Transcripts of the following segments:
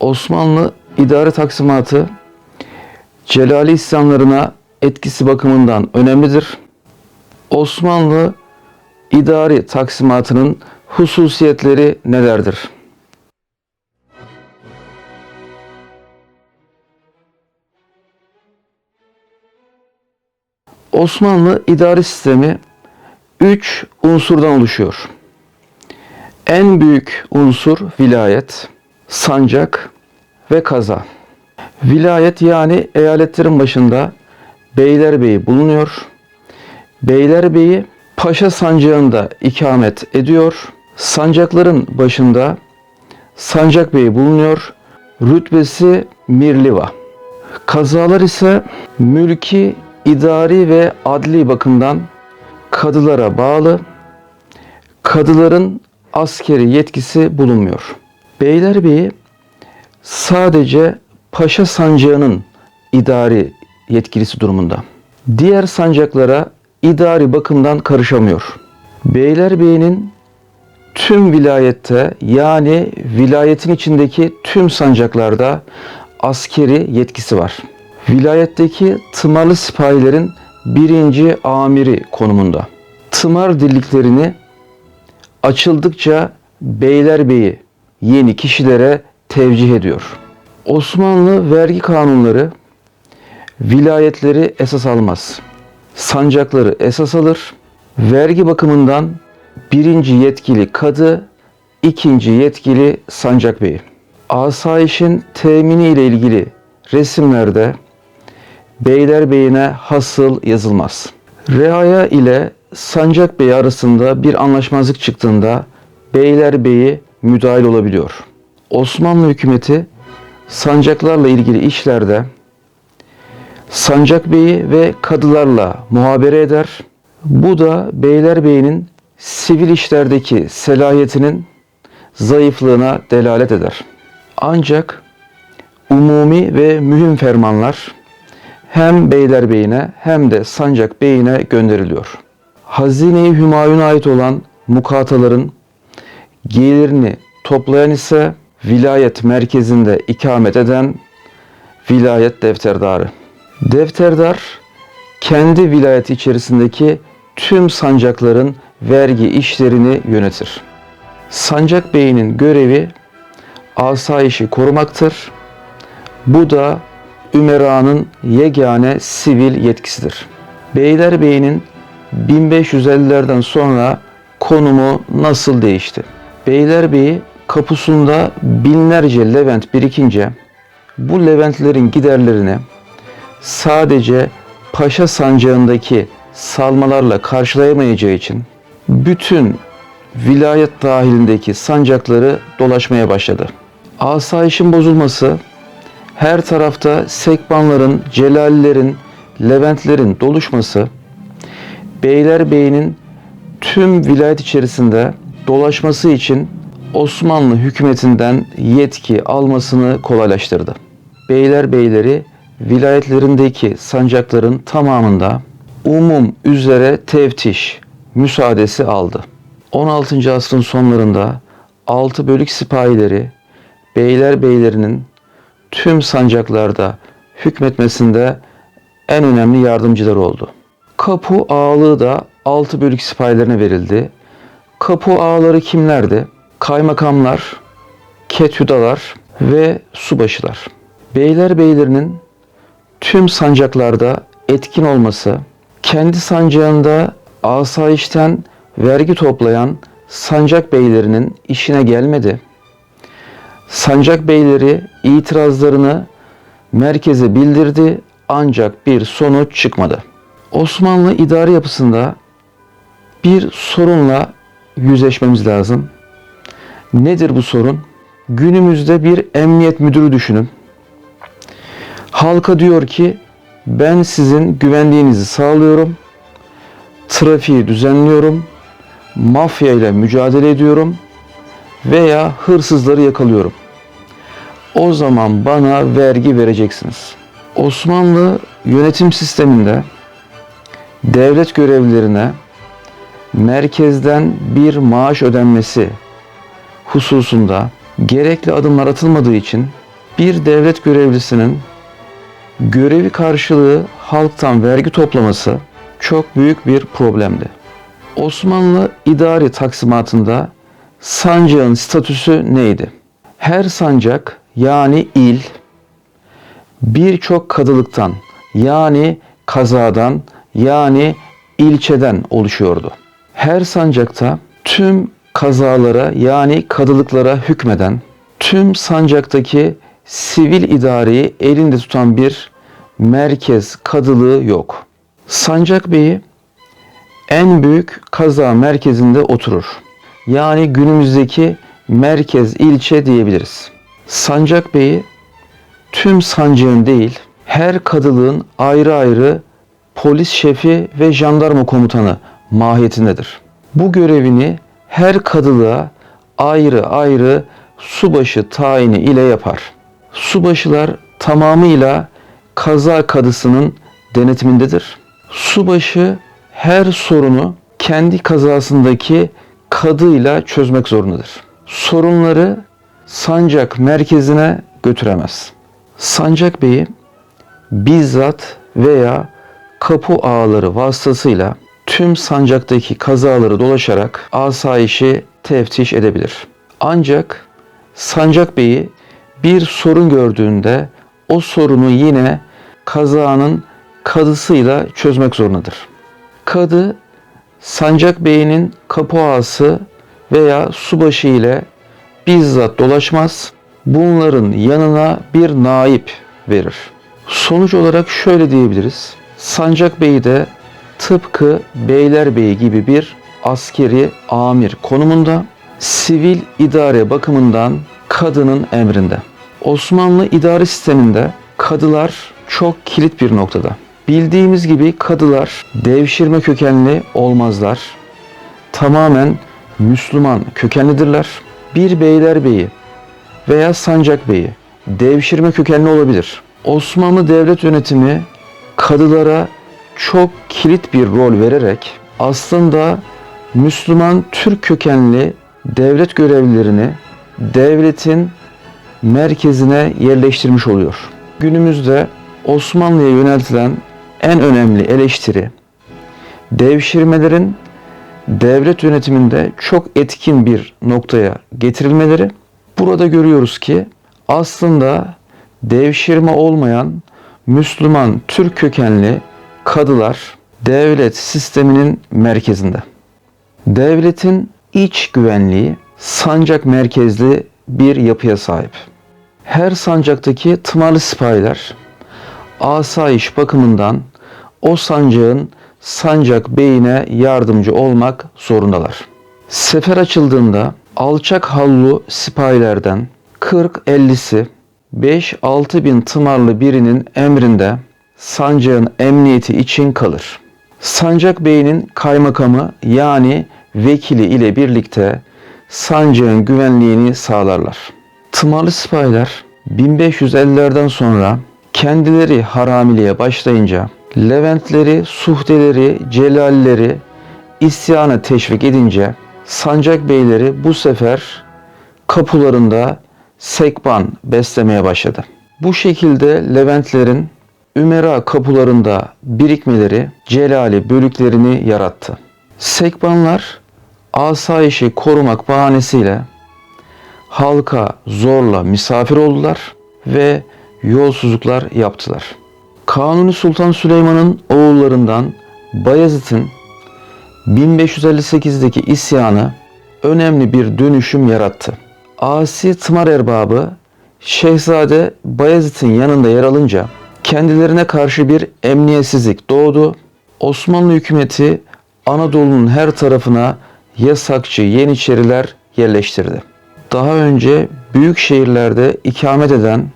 Osmanlı idare taksimatı Celali isyanlarına etkisi bakımından önemlidir. Osmanlı idari taksimatının hususiyetleri nelerdir? Osmanlı idari sistemi 3 unsurdan oluşuyor. En büyük unsur vilayet, sancak ve kaza. Vilayet yani eyaletlerin başında Beylerbeyi bulunuyor. Beylerbeyi Paşa sancağında ikamet ediyor. Sancakların başında Sancak Bey bulunuyor. Rütbesi Mirliva. Kazalar ise mülki, idari ve adli bakımdan kadılara bağlı. Kadıların askeri yetkisi bulunmuyor. Beylerbeyi sadece Paşa sancağının idari yetkilisi durumunda. Diğer sancaklara idari bakımdan karışamıyor. Beylerbeyi'nin tüm vilayette yani vilayetin içindeki tüm sancaklarda askeri yetkisi var. Vilayetteki tımarlı sipahilerin birinci amiri konumunda. Tımar dirliklerini açıldıkça Beylerbeyi yeni kişilere tevcih ediyor. Osmanlı vergi kanunları vilayetleri esas almaz. Sancakları esas alır. Vergi bakımından birinci yetkili kadı, ikinci yetkili sancak beyi. Asayişin temini ile ilgili resimlerde Beylerbeyi'ne hasıl yazılmaz. Reaya ile Sancak Bey arasında bir anlaşmazlık çıktığında Beylerbeyi müdahil olabiliyor. Osmanlı hükümeti sancaklarla ilgili işlerde Sancak Bey'i ve kadılarla muhabere eder. Bu da Beylerbeyi'nin sivil işlerdeki selahiyetinin zayıflığına delalet eder. Ancak umumi ve mühim fermanlar hem Beylerbeyi'ne hem de Sancak Bey'ine gönderiliyor. Hazine-i Hümayun'a ait olan mukataların gelirini toplayan ise vilayet merkezinde ikamet eden vilayet defterdarı. Defterdar kendi vilayet içerisindeki tüm sancakların vergi işlerini yönetir. Sancak beyinin görevi asayişi korumaktır. Bu da Ümera'nın yegane sivil yetkisidir. Beylerbeyi'nin 1550'lerden sonra konumu nasıl değişti? Beylerbeyi kapusunda binlerce Levent birikince bu Leventlerin giderlerini sadece Paşa sancağındaki salmalarla karşılayamayacağı için bütün vilayet dahilindeki sancakları dolaşmaya başladı. Asayişin bozulması her tarafta Sekbanların, Celalilerin, Leventlerin doluşması Beylerbeyi'nin tüm vilayet içerisinde dolaşması için Osmanlı hükümetinden yetki almasını kolaylaştırdı. Beylerbeyleri vilayetlerindeki sancakların tamamında umum üzere teftiş müsaadesi aldı. 16. asrın sonlarında altı bölük sipahileri beylerbeylerinin tüm sancaklarda hükmetmesinde en önemli yardımcıları oldu. Kapu ağalığı da altı bölük sipahilerine verildi. Kapu ağaları kimlerdi? Kaymakamlar, ketüdalar ve subaşılar. Beylerbeylerinin tüm sancaklarda etkin olması, kendi sancağında asayişten vergi toplayan sancak beylerinin işine gelmedi. Sancak beyleri itirazlarını merkeze bildirdi ancak bir sonuç çıkmadı. Osmanlı idari yapısında bir sorunla yüzleşmemiz lazım. Nedir bu sorun? Günümüzde bir emniyet müdürü düşünün. Halka diyor ki ben sizin güvenliğinizi sağlıyorum. Trafiği düzenliyorum. Mafya ile mücadele ediyorum veya hırsızları yakalıyorum. O zaman bana vergi vereceksiniz. Osmanlı yönetim sisteminde devlet görevlilerine merkezden bir maaş ödenmesi hususunda gerekli adımlar atılmadığı için bir devlet görevlisinin görevi karşılığı halktan vergi toplaması çok büyük bir problemdi. Osmanlı idari taksimatında sancağın statüsü neydi? Her sancak yani il birçok kadılıktan yani kazadan yani ilçeden oluşuyordu. Her sancakta tüm kazalara yani kadılıklara hükmeden, tüm sancaktaki sivil idareyi elinde tutan bir merkez kadılığı yok. Sancak Bey'i en büyük kaza merkezinde oturur. Yani günümüzdeki merkez ilçe diyebiliriz. Sancak Bey'i tüm sancağın değil, her kadılığın ayrı ayrı polis şefi ve jandarma komutanı mahiyetindedir. Bu görevini her kadılığa ayrı ayrı subaşı tayini ile yapar. Subaşılar tamamıyla kaza kadısının denetimindedir. Subaşı her sorunu kendi kazasındaki kadıyla çözmek zorundadır. Sorunları sancak merkezine götüremez. Sancak Bey'i bizzat veya kapı ağları vasıtasıyla tüm sancaktaki kazaları dolaşarak asayişi teftiş edebilir. Ancak Sancak Bey'i bir sorun gördüğünde o sorunu yine kazanın kadısıyla çözmek zorundadır. Kadı Sancak Bey'in kapı ağası veya subaşı ile bizzat dolaşmaz. Bunların yanına bir naip verir. Sonuç olarak şöyle diyebiliriz. Sancak Bey de tıpkı Beylerbeyi gibi bir askeri amir konumunda sivil idare bakımından kadının emrinde. Osmanlı idare sisteminde kadılar çok kilit bir noktada. Bildiğimiz gibi kadılar devşirme kökenli olmazlar. Tamamen Müslüman kökenlidirler. Bir beylerbeyi veya sancak beyi devşirme kökenli olabilir. Osmanlı devlet yönetimi kadılara çok kilit bir rol vererek aslında Müslüman Türk kökenli devlet görevlilerini devletin merkezine yerleştirmiş oluyor. Günümüzde Osmanlı'ya yöneltilen en önemli eleştiri devşirmelerin devlet yönetiminde çok etkin bir noktaya getirilmeleri. Burada görüyoruz ki aslında devşirme olmayan Müslüman Türk kökenli kadılar devlet sisteminin merkezinde. Devletin iç güvenliği sancak merkezli bir yapıya sahip. Her sancaktaki tımarlı sipahiler asayiş bakımından o sancağın sancak beyine yardımcı olmak zorundalar. Sefer açıldığında alçak hallu sipahilerden 40-50'si 5-6 bin tımarlı birinin emrinde sancağın emniyeti için kalır. Sancak Bey'in kaymakamı yani vekili ile birlikte sancağın güvenliğini sağlarlar. Tımarlı sipahiler 1550'lerden sonra kendileri haramiliğe başlayınca Leventleri, Suhdeleri, Celalleri isyana teşvik edince sancak beyleri bu sefer kapularında sekban beslemeye başladı. Bu şekilde Leventlerin Ümera kapılarında birikmeleri Celali bölüklerini yarattı. Sekbanlar asayişi korumak bahanesiyle halka zorla misafir oldular ve yolsuzluklar yaptılar. Kanuni Sultan Süleyman'ın oğullarından Bayezid'in 1558'deki isyanı önemli bir dönüşüm yarattı. Asi tımar erbabı Şehzade Bayezid'in yanında yer alınca kendilerine karşı bir emniyetsizlik doğdu. Osmanlı hükümeti Anadolu'nun her tarafına yasakçı yeniçeriler yerleştirdi. Daha önce büyük şehirlerde ikamet eden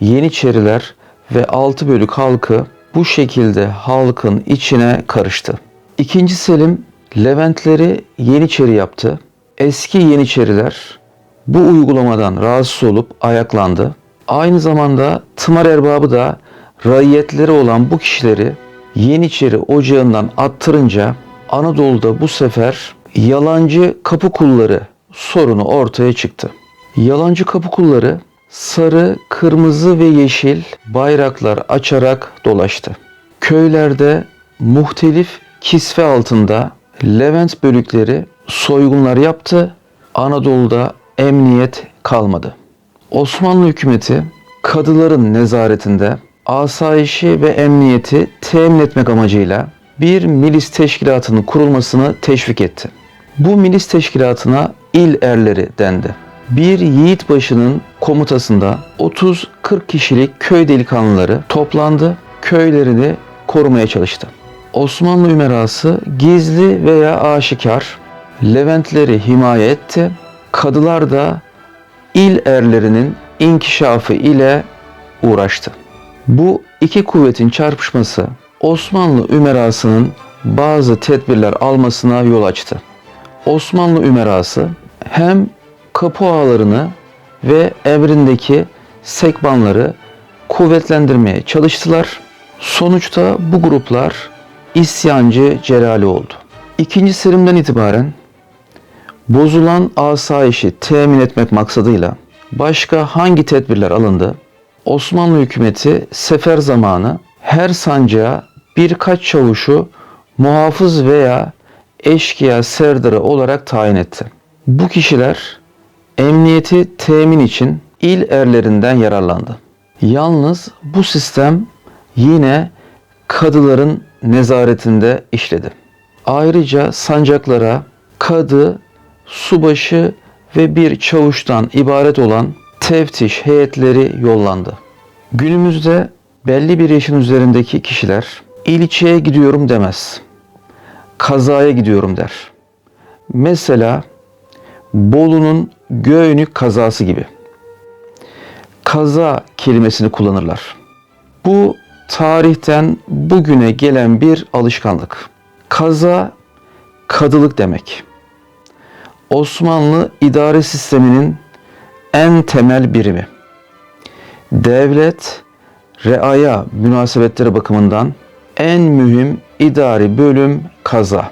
yeniçeriler ve altı bölük halkı bu şekilde halkın içine karıştı. İkinci Selim Leventleri Yeniçeri yaptı. Eski Yeniçeriler bu uygulamadan rahatsız olup ayaklandı. Aynı zamanda tımar erbabı da raiyetleri olan bu kişileri Yeniçeri ocağından attırınca Anadolu'da bu sefer yalancı kapı kulları sorunu ortaya çıktı. Yalancı kapı kulları sarı, kırmızı ve yeşil bayraklar açarak dolaştı. Köylerde muhtelif kisve altında Levent bölükleri soygunlar yaptı. Anadolu'da emniyet kalmadı. Osmanlı hükümeti kadıların nezaretinde asayişi ve emniyeti temin etmek amacıyla bir milis teşkilatının kurulmasını teşvik etti. Bu milis teşkilatına il erleri dendi. Bir yiğit başının komutasında 30-40 kişilik köy delikanlıları toplandı, köylerini korumaya çalıştı. Osmanlı ümerası gizli veya aşikar Leventleri himaye etti. Kadılar da il erlerinin inkişafı ile uğraştı. Bu iki kuvvetin çarpışması Osmanlı ümerasının bazı tedbirler almasına yol açtı. Osmanlı ümerası hem kapı ağalarını ve emrindeki sekbanları kuvvetlendirmeye çalıştılar. Sonuçta bu gruplar isyancı cerali oldu. İkinci Selim'den itibaren bozulan asayişi temin etmek maksadıyla başka hangi tedbirler alındı? Osmanlı hükümeti sefer zamanı her sancağa birkaç çavuşu muhafız veya eşkıya serdarı olarak tayin etti. Bu kişiler emniyeti temin için il erlerinden yararlandı. Yalnız bu sistem yine kadıların nezaretinde işledi. Ayrıca sancaklara kadı, subaşı ve bir çavuştan ibaret olan teftiş heyetleri yollandı. Günümüzde belli bir yaşın üzerindeki kişiler ilçeye gidiyorum demez. Kazaya gidiyorum der. Mesela Bolu'nun Göynük kazası gibi. Kaza kelimesini kullanırlar. Bu tarihten bugüne gelen bir alışkanlık. Kaza kadılık demek. Osmanlı idare sisteminin en temel birimi. Devlet reaya münasebetleri bakımından en mühim idari bölüm kaza.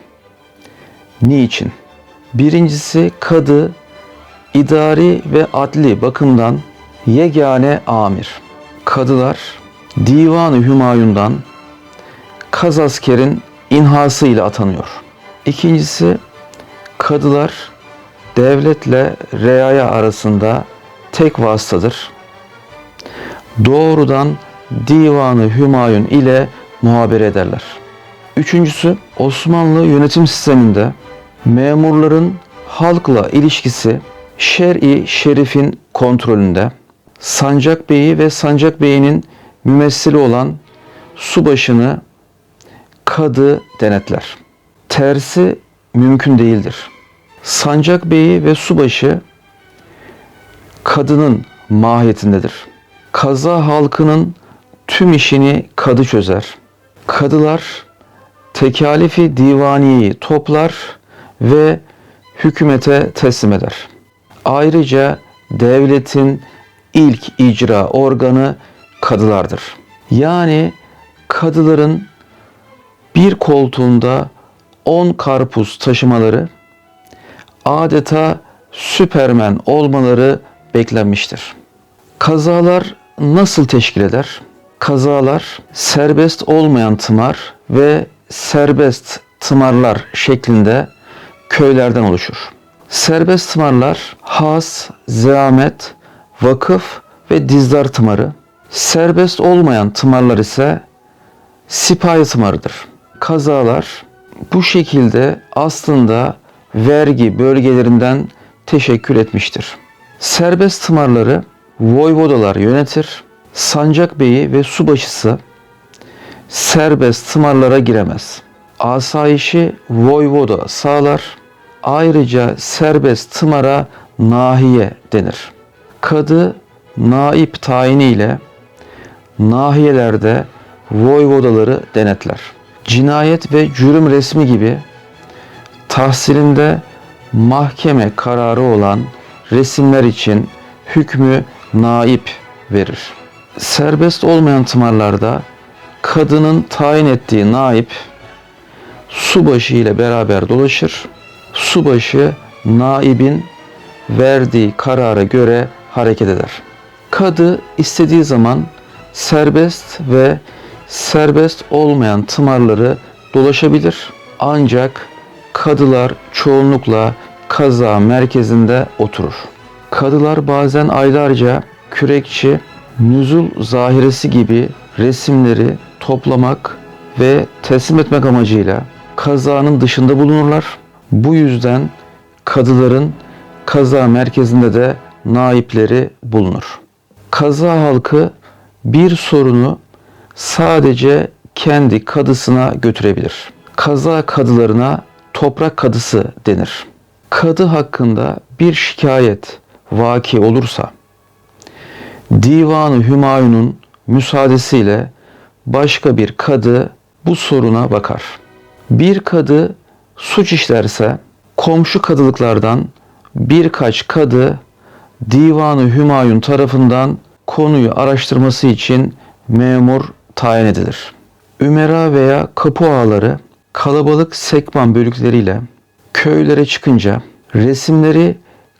Niçin? Birincisi kadı idari ve adli bakımdan yegane amir. Kadılar Divan-ı Hümayun'dan Kazasker'in inhası ile atanıyor. İkincisi kadılar devletle reaya arasında tek vasıtadır. Doğrudan Divanı Hümayun ile muhabere ederler. Üçüncüsü Osmanlı yönetim sisteminde memurların halkla ilişkisi şer'i şerifin kontrolünde. Sancak Bey'i ve Sancak Bey'inin mümessili olan subaşını kadı denetler. Tersi mümkün değildir. Sancak Bey'i ve subaşı kadının mahiyetindedir. Kaza halkının tüm işini kadı çözer. Kadılar tekalifi divaniyeyi toplar ve hükümete teslim eder. Ayrıca devletin ilk icra organı kadılardır. Yani kadıların bir koltuğunda 10 karpuz taşımaları adeta süpermen olmaları beklenmiştir. Kazalar nasıl teşkil eder? Kazalar serbest olmayan tımar ve serbest tımarlar şeklinde köylerden oluşur. Serbest tımarlar has, zahmet, vakıf ve dizdar tımarı. Serbest olmayan tımarlar ise sipahi tımarıdır. Kazalar bu şekilde aslında vergi bölgelerinden teşekkür etmiştir. Serbest tımarları voyvodalar yönetir. Sancak beyi ve subaşısı serbest tımarlara giremez. Asayişi voyvoda sağlar. Ayrıca serbest tımara nahiye denir. Kadı naip tayiniyle nahiyelerde voyvodaları denetler. Cinayet ve cürüm resmi gibi tahsilinde mahkeme kararı olan resimler için hükmü naip verir. Serbest olmayan tımarlarda kadının tayin ettiği naip subaşı ile beraber dolaşır. Subaşı naibin verdiği karara göre hareket eder. Kadı istediği zaman serbest ve serbest olmayan tımarları dolaşabilir. Ancak kadılar çoğunlukla kaza merkezinde oturur. Kadılar bazen aylarca kürekçi, nüzul zahiresi gibi resimleri toplamak ve teslim etmek amacıyla kazanın dışında bulunurlar. Bu yüzden kadıların kaza merkezinde de naipleri bulunur. Kaza halkı bir sorunu sadece kendi kadısına götürebilir. Kaza kadılarına toprak kadısı denir. Kadı hakkında bir şikayet vaki olursa Divanı Hümayun'un müsaadesiyle başka bir kadı bu soruna bakar. Bir kadı suç işlerse komşu kadılıklardan birkaç kadı Divanı Hümayun tarafından konuyu araştırması için memur tayin edilir. Ümera veya kapı ağaları kalabalık sekman bölükleriyle köylere çıkınca resimleri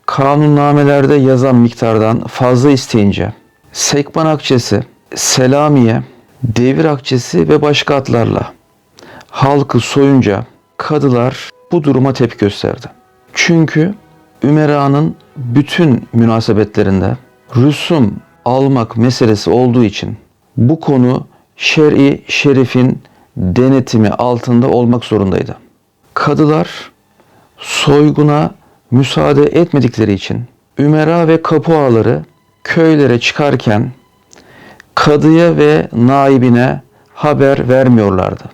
kanunnamelerde yazan miktardan fazla isteyince sekman akçesi, selamiye, devir akçesi ve başka atlarla halkı soyunca kadılar bu duruma tepki gösterdi. Çünkü Ümera'nın bütün münasebetlerinde rüsum almak meselesi olduğu için bu konu şer'i şerifin denetimi altında olmak zorundaydı. Kadılar soyguna müsaade etmedikleri için Ümera ve kapı ağaları köylere çıkarken kadıya ve naibine haber vermiyorlardı.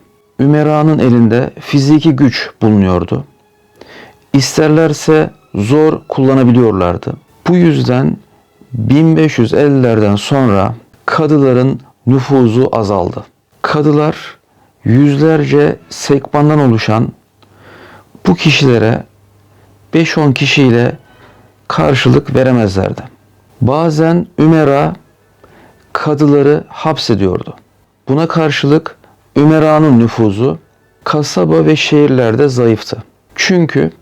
Ümera'nın elinde fiziki güç bulunuyordu. İsterlerse zor kullanabiliyorlardı. Bu yüzden 1550'lerden sonra kadıların nüfuzu azaldı. Kadılar yüzlerce sekmandan oluşan bu kişilere 5-10 kişiyle karşılık veremezlerdi. Bazen Ümera kadıları hapsediyordu. Buna karşılık Ümera'nın nüfuzu kasaba ve şehirlerde zayıftı. Çünkü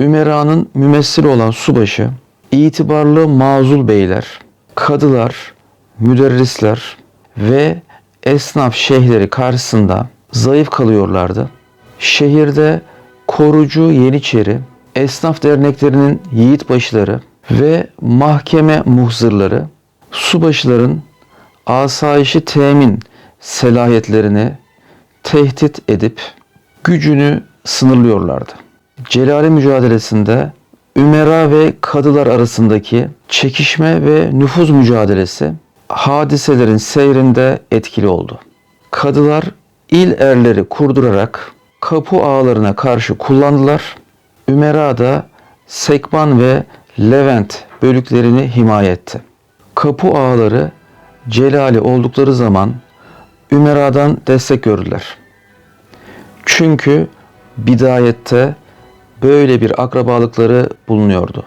Ümera'nın mümessili olan subaşı, itibarlı mazul beyler, kadılar, müderrisler ve esnaf şeyhleri karşısında zayıf kalıyorlardı. Şehirde korucu yeniçeri, esnaf derneklerinin yiğitbaşıları ve mahkeme muhzırları subaşıların asayişi temin selahiyetlerini tehdit edip gücünü sınırlıyorlardı. Celali mücadelesinde Ümera ve kadılar arasındaki çekişme ve nüfuz mücadelesi hadiselerin seyrinde etkili oldu. Kadılar il erleri kurdurarak kapı ağalarına karşı kullandılar. Ümera da Sekban ve Levent bölüklerini himaye etti. Kapı ağaları Celali oldukları zaman Ümera'dan destek gördüler. Çünkü bidayette böyle bir akrabalıkları bulunuyordu.